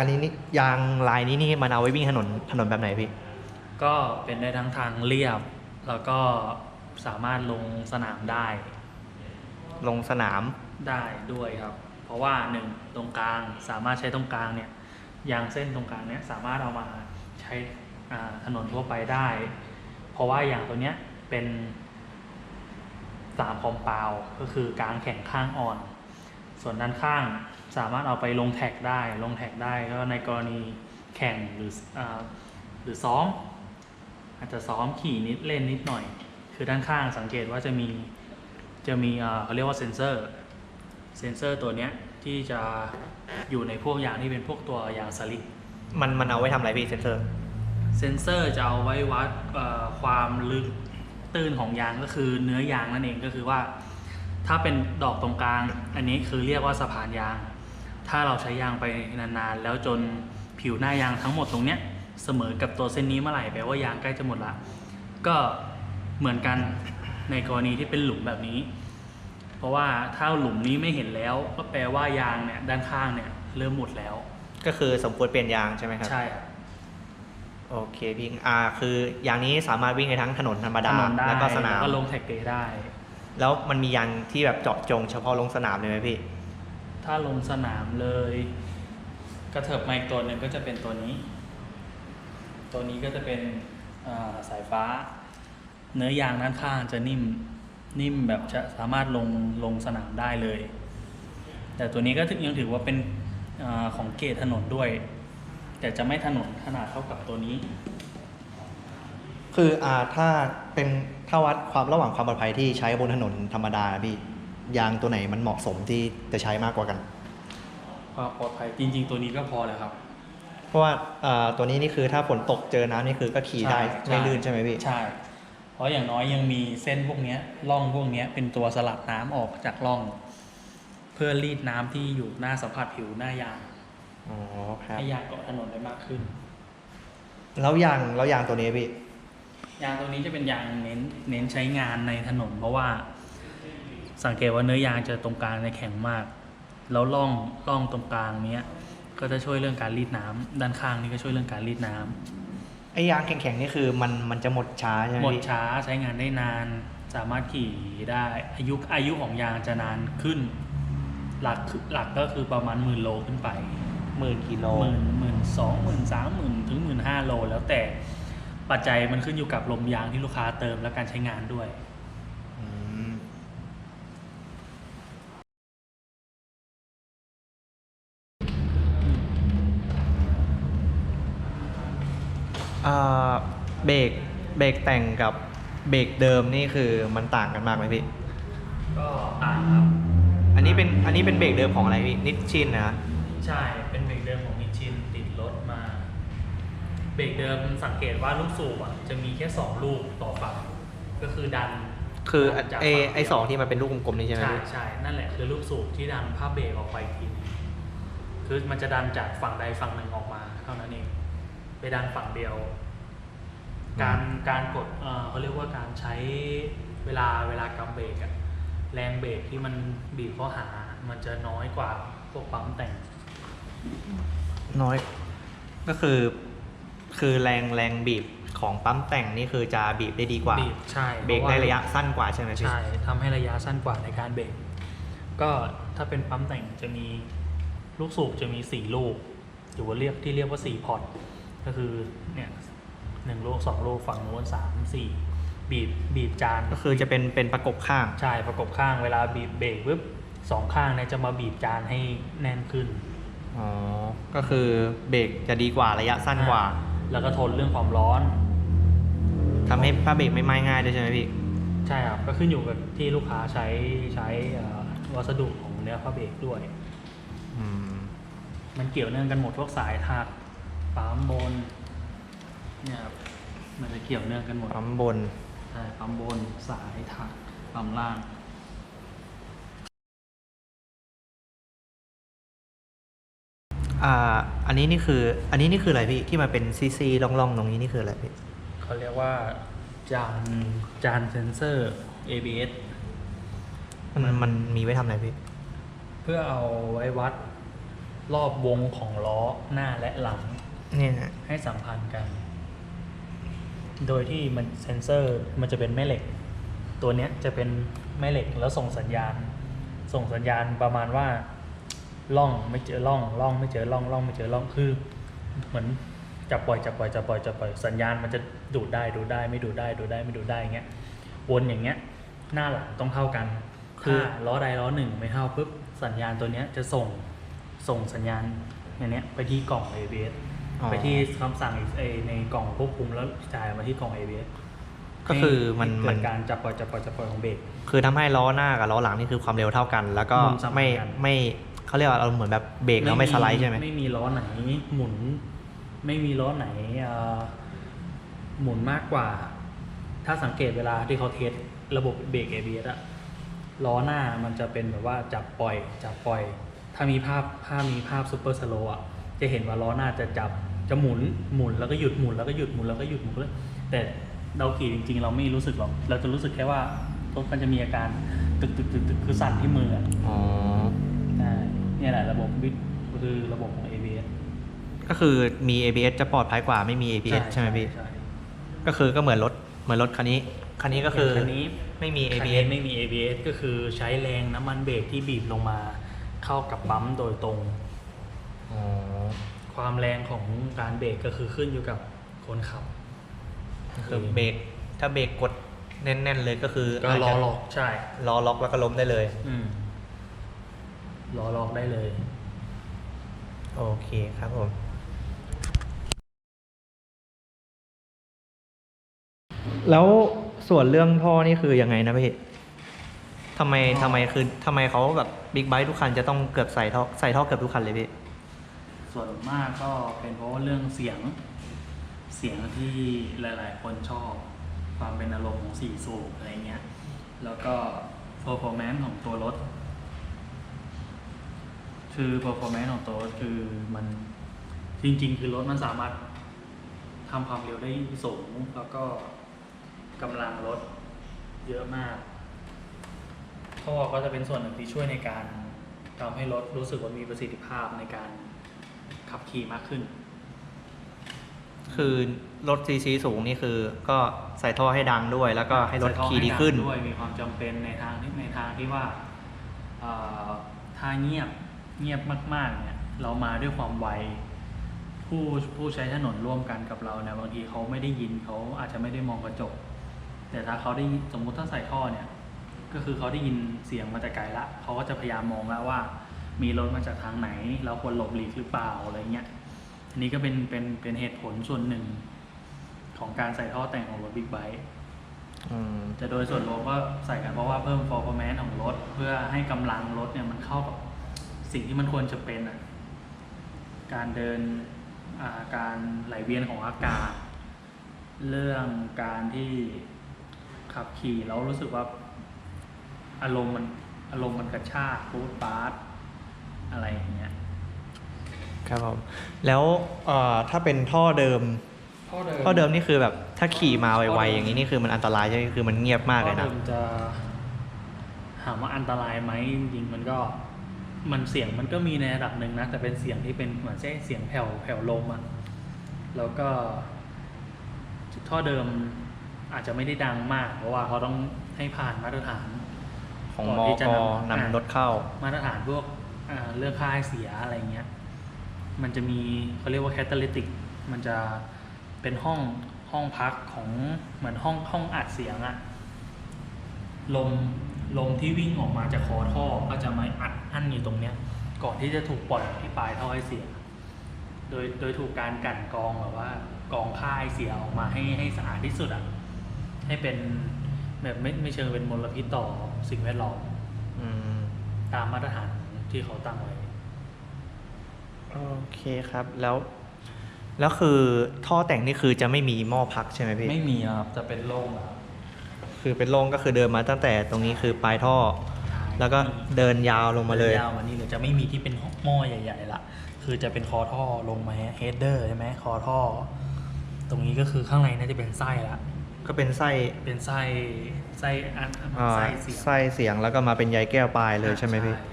อันนี้นี่ยางลายนี้นี่มันเอาไว้วิ่งถนนถนนแบบไหนพี่ ก็เป็นได้ทั้งทางเรียบ แล้วก็สามารถลงสนามได้ ลงสนามได้ด้วยครับ เพราะว่าหนึ่งตรงกลางสามารถใช้ตรงกลางเนี่ยยางเส้นตรงกลางเนี่ยสามารถเอามาใช้อ่าถนนทั่วไปได้ เพราะว่าอย่างตัวเนี้ยเป็นสามคอมเปาวก็คือกลางแข็งข้างอ่อน ส่วนด้านข้างสามารถเอาไปลงแท็กได้ ลงแท็กได้ก็ในกรณีแข่งหรืออาหรือซ้อม อาจจะซ้อมขี่นิดเล่นนิดหน่อย คือด้านข้างสังเกตว่าจะมีจะมีอ่าเขาเรียกว่าเซนเซอร์ เซนเซอร์ตัวเนี้ยที่จะอยู่ในพวกยางที่เป็นพวกตัวยางสลิกมันมันเอาไว้ทำอะไรพี่เซนเซอร์ เซนเซอร์จะเอาไว้วัดเอ่อความลึกตื้นของยางก็คือเนื้อยางนั่นเองก็คือว่า ถ้าเป็นดอกตรงกลาง อันนี้คือเรียกว่าสะพานยาง ถ้าเราใช้ยางไปนานๆ แล้วจนผิวหน้ายางทั้งหมดตรงเนี้ยเสมอกับตัวเส้นนี้เมื่อไหร่แปลว่ายางใกล้จะหมดละ ก็เหมือนกันในกรณีที่เป็นหลุมแบบนี้ เพราะว่าถ้าหลุมนี้ไม่เห็นแล้ว ก็แปลว่ายางเนี่ยด้านข้างเนี่ยเริ่มหมดแล้ว ก็คือสมควรเปลี่ยนยางใช่ไหมครับ ใช่ครับ โอเคพี่อ่าคือยางนี้สามารถวิ่งในทั้งถนนธรรมถดานนได้แล้วก็สนามก็ลงแท็กเดย์ได้ แล้วมันมียางที่แบบเจาะจงเฉพาะลงสนามเลยไหมพี่ ถ้าลงสนามเลย กระเถิบมาอีกตัวหนึ่งก็จะเป็นตัวนี้ ตัวนี้ก็จะเป็นสายฟ้า เนื้อยางด้านข้างจะนิ่มนิ่มแบบจะสามารถลงลงสนามได้เลย แต่ตัวนี้ก็ถือยังถือว่าเป็นอของเกรดถนนด้วย แต่จะไม่ถนนขนาดเท่ากับตัวนี้ คืออ่าถ้าเป็นถ้าวัดความระหว่างความปลอดภัยที่ใช้บนถนนธรรมดานะพี่ยางตัวไหนมันเหมาะสมที่จะใช้มากกว่ากัน ความปลอดภัยจริง ๆ ตัวนี้ก็พอแล้วครับ เพราะว่าอ่าตัวนี้นี่คือถ้าฝนตกเจอน้ำนี่คือก็ขี่ได้ใช่ไม่ลื่นใช่ไหมพี่ใช่ เพราะอย่างน้อยยังมีเส้นพวกเนี้ยร่องพวกเนี้ยเป็นตัวสลัดน้ำออกจากร่อง เพื่อรีดน้ำที่อยู่หน้าสัมผัสผิวหน้ายางอ๋อครับให้ยางเกาะถนนได้มากขึ้น แล้วยางแล้วยางตัวนี้พี่ ยางตัวนี้จะเป็นยางเน้นเน้นใช้งานในถนน เพราะว่า สังเกตว่าเนื้อยางจะตรงกลางในยแข็งมาก แล้วร่องร่องตรงกลางเนี้ย ก็จะช่วยเรื่องการรีดน้ำด้านข้างนี่ก็ช่วยเรื่องการรีดน้ำไอ้ยางแข็งๆนี่คือมันมันจะหมดช้าใช่ไหมหมดพี่ช้าใช้งานได้นาน สามารถขี่ได้อายุอายุของยางจะนานขึ้น หลักหลักก็คือประมาณหมื่นโลขึ้นไปหมื่นกิโลหมื่นหมื่นสองหมื่นสามหมื่นถึงหมื่นห้าโลแล้วแต่ ปัจจัยมันขึ้นอยู่กับลมยางที่ลูกค้าเติมและการใช้งานด้วย อืมอ่าเบรกเบรกแต่งกับเบรกเดิมนี่คือมันต่างกันมากไหมพี่ ก็ต่างครับ อันนี้เป็นอันนี้เป็นเบรกเดิมของอะไรพี่นิชชินนะ ใช่ เป็นเบรกเดิมของนิชชินติดรถมา เบรกเดิมสังเกตว่าลูกสูบอะจะมีแค่สองลูกต่อฝั่งก็คือดันคือดันจากไอฝั่ไอสองที่มันเป็นลูกกลมๆนี่ใช่ไหมใช่พี่ใช่นั่นแหละคือลูกสูบที่ดันผ้าเบรกออกไปอีกทีนึงคือมันจะดันจากฝั่งใดฝั่งหนึ่งออกมาเท่านั้นเองไปดันฝั่งเดียว การการกดเอ่อเขาเรียกว่าการใช้เวลาเวลากำเบรกอะแรงเบรกที่มันบีบเข้าหา มันจะน้อยกว่าพวกปั๊มแต่งน้อย ก็คือ คือแรงแรงบีบของปั๊มแต่งนี่คือจะบีบได้ดีกว่าบีบใช่เบรกพาได้ว่าระยะสั้นกว่าใช่ไหมพี่ใช่ทำให้ระยะสั้นกว่าในการเบรกก็ถ้าเป็นปั๊มแต่งจะมีลูกสูบจะมีสี่ลูกหรือว่าเรียกที่เรียกว่าสี่พอร์ตก็คือเนี่ยหนึ่งลูกสองลูกฝั่งโน้นสามสี่บีบบีบจานก็คือจะเป็นเป็นประกบข้างใช่ประกบข้างเวลาบีบเบรกปุ๊บสองข้างเนี่ยจะมาบีบจานให้แน่นขึ้นอ๋อก็คือเบรกจะดีกว่าระยะสั้นกว่า แล้วก็ทนเรื่องความร้อน ทำให้ผ้าเบรกไม่ไหม้ง่ายด้วยใช่ไหมพี่ ใช่ครับ ก็ขึ้นอยู่กับที่ลูกค้าใช้ใช้เอ่อวัสดุของเนื้อผ้าเบรกด้วย อืม มันเกี่ยวเนื่องกันหมดพวกสายถักปั๊มบนเนี่ยครับมันจะเกี่ยวเนื่องกันหมดปั๊มบน ใช่ปั๊มบนสายถักปั๊มล่าง อ่าอันนี้นี่คืออันนี้นี่คืออะไรพี่ที่มาเป็นซีซีล่องๆตรงนี้นี่คืออะไรพี่เขาเรียกว่าจานจานเซนเซอร์ ABS มันมันมีไว้ทำอะไรพี่ เพื่อเอาไว้วัดรอบวงของล้อหน้าและหลังเนี่ยฮะให้สัมพันธ์กัน โดยที่มันเซนเซอร์มันจะเป็นแม่เหล็ก ตัวเนี้ยจะเป็นแม่เหล็กแล้วส่งสัญญาณ ส่งสัญญาณประมาณว่า ล่องไม่เจอล่องล่องไม่เจอล่องล่องไม่เจอล่องคือเหมือนจับปล่อยจับปล่อยจับปล่อยจับปล่อยสัญญาณมันจะดูดได้ดูดได้ไม่ดูดได้ดูดได้ไม่ดูดได้อย่างเงี้ยวนอย่างเงี้ยหน้าหลังต้องเท่ากันคือล้อใดล้อหนึ่งไม่เท่าปุ๊บสัญญาณตัวเนี้ยจะส่งส่งสัญญาณอย่างเนี้ยไปที่กล่อง ABS อ๋อไปที่คำสั่งเอในกล่องควบคุมแล้วจ่ายมาที่กล่อง ABS ก็คือมันให้มัเกินดการจับปล่อยจับปล่อยจับปล่อยของเบรกคือทำให้ล้อหน้ากับล้อหลังนี่คือความเร็วเท่ากัน แล้วก็มุมสัมพันธ์ไม่กันไม่ เขาเรียกว่าเราเหมือนแบบเบรกแล้วไม่สไลด์ใช่ไหมไม่มีล้อไหนหมุน ไม่มีล้อไหนเอ่อหมุนมากกว่า ถ้าสังเกตเวลาที่เขาเทสระบบเบรก ABS อะล้อหน้ามันจะเป็นแบบว่าจับปล่อยจับปล่อย ถ้ามีภาพภาพมีภาพซูเปอร์สโลอะจะเห็นว่าล้อหน้าจะจับจะหมุนหมุนแล้วก็หยุดหมุนแล้วก็หยุดหมุนแล้วก็หยุดหมุนแล้วแต่เราขี่จริง ๆ เราไม่รู้สึกหรอก เราจะรู้สึกแค่ว่ารถมันจะมีอาการตึกตึกตึกตึกคือสั่นที่มืออะอ๋ ระบบวิทย์คือระบบของ ABS ก็คือมี ABS จะปลอดภัยกว่าไม่มี ABS ใช่ไหมพี่ใช่ก็คือก็เหมือนรถเหมือนรถคันนี้คันนี้ก็คือคันนี้ไม่มีคัน ABS นี้ไม่มี ABS ก็คือใช้แรงน้ำมันเบรกที่บีบลงมา เข้ากับปั๊มโดยตรงอ๋อความแรงของการเบรกก็คือขึ้นอยู่กับคนขับคือเบรกถ้าเบรกกดแน่น ๆ เลยก็คือก็าจล้อจะล็อกใช่ล้อล็อกแล้วก็ล้มได้เลย อืม ล้อล็อกได้เลย โอเคครับผม แล้วส่วนเรื่องท่อนี่คือยังไงนะพี่ทำไมท่อทำไมคือทำไมเขาแบบบิ๊กไบค์ทุกคันจะต้องเกือบใส่ท่อใส่ท่อเกือบทุกคันเลยพี่ ส่วนมากก็เป็นเพราะว่าเรื่องเสียง เสียงที่หลาย ๆ คนชอบ ความเป็นอารมณ์ของสี่สูบอะไรเงี้ย แล้วก็ performance ของตัวรถ คือ performance ของตัวรถคือมันจริง ๆ คือรถมันสามารถทำความเร็วได้สูง แล้วก็กำลังรถเยอะมากท่อก็จะเป็นส่วนหนึ่งที่ช่วยในการทำให้รถรู้สึกว่ามีประสิทธิภาพในการขับขี่มากขึ้น คือรถซีซีสูงนี่คือก็ใส่ท่อให้ดังด้วย แล้วก็ให้รถใส่ท่อขี่ดีใงขึ้น ด้วยมีความจำเป็นในทางที่ในทางที่ว่าเอ่อถ้าเงียบ เงียบมากๆเนี่ยเรามาด้วยความไวผู้ผู้ใช้ถนนร่วมกันกับเราเนี่ยบางทีเขาไม่ได้ยินเขาอาจจะไม่ได้มองกระจก แต่ถ้าเขาได้ยินสมมุติถ้าใส่ท่อเนี่ยก็คือเขาได้ยินเสียงมาแต่ไกลละเขาก็จะพยายามมองแล้วว่า มีรถมาจากทางไหน เราควรหลบหลีกหรือเปล่าอะไรเงี้ยอันนี้ก็เป็นเป็นเป็นเหตุผลส่วนหนึ่งของการใส่ท่อแต่งของรถบิ๊กไบค์อืมจะโดยส่วนรวมก็ใส่กันเพราะว่าเพิ่ม performance ของรถ เพื่อให้กำลังรถเนี่ยมันเข้ากับ สิ่งที่มันควรจะเป็นอะการเดินอ่าการไหลเวียนของอากาศ เรื่องการที่ขับขี่แล้วรู้สึกว่าอารมณ์มันอารมณ์มันกระชากฟูดปาร์ตอะไรอย่างเงี้ยครับผมแล้วเอ่อถ้าเป็นท่อเดิม ท่อเดิมนี่คือแบบถ้าขี่มาไวๆอย่างนี้นี่คือมันอันตรายใช่ไหมคือมันเงียบมากเลยนะท่อดิจะถามว่าอันตรายไหมจริงๆมันก็ มันเสียงมันก็มีในระดับหนึ่งนะ แต่เป็นเสียงที่เป็นเหมือนเสียงแผ่วแผ่วลมอะแล้วก็ท่อเดิมอาจจะไม่ได้ดังมาก เพราะว่าเขาต้องให้ผ่านมาตรฐานของก่มนที่จะกอ่นำรถเข้า มาตรฐานพวกอ่าเรื่องค่าไอเสียอะไรเงี้ย มันจะมีเขาเรียกว่าแคตตาลิติก มันจะเป็นห้องห้องพักของเหมือนห้องห้องอัดเสียงอะลม ลมที่วิ่งออกมาจากคอท่อก็จะมาอัดอั้นอยู่ตรงเนี้ย ก่อนที่จะถูกปล่อยออกที่ปลายท่อไอเสีย โดยโดยถูกการกลั่นกรองแบบว่ากรองค่าไอเสียออกมาให้ให้สะอาดที่สุดอะให้เป็นแบบไม่ไม่เชิงเป็นมลพิษต่อสิ่งแวดล้อมอืมตามมาตรฐานที่เขาตั้งไว้โอเคครับแล้ว แล้วคือท่อแต่งนี่คือจะไม่มีหม้อพักใช่ไหมพี่ไม่มีครับจะเป็นโล่งครับ คือเป็นโล่งก็คือเดินมาตั้งแต่ตรงนี้คือปลายท่อ แล้วก็เดินยาวลงมาเลยยาวมานี่เลยจะไม่มีที่เป็นหม้อใหญ่ๆละคือจะเป็นคอท่อลงมาเฮดเดอร์ใช่ไหมคอท่อ ตรงนี้ก็คือข้างในน่าจะเป็นไส้ละก็เป็นไส้เป็นไส้ไส้อันอ่าไส้เสียงไส้เสียงแล้วก็มาเป็นใยแก้วปลายเลยใช่ไหมพี่ใช่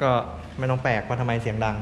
กก็ไม่ต้องแปลกว่าทำไมเสียงดัง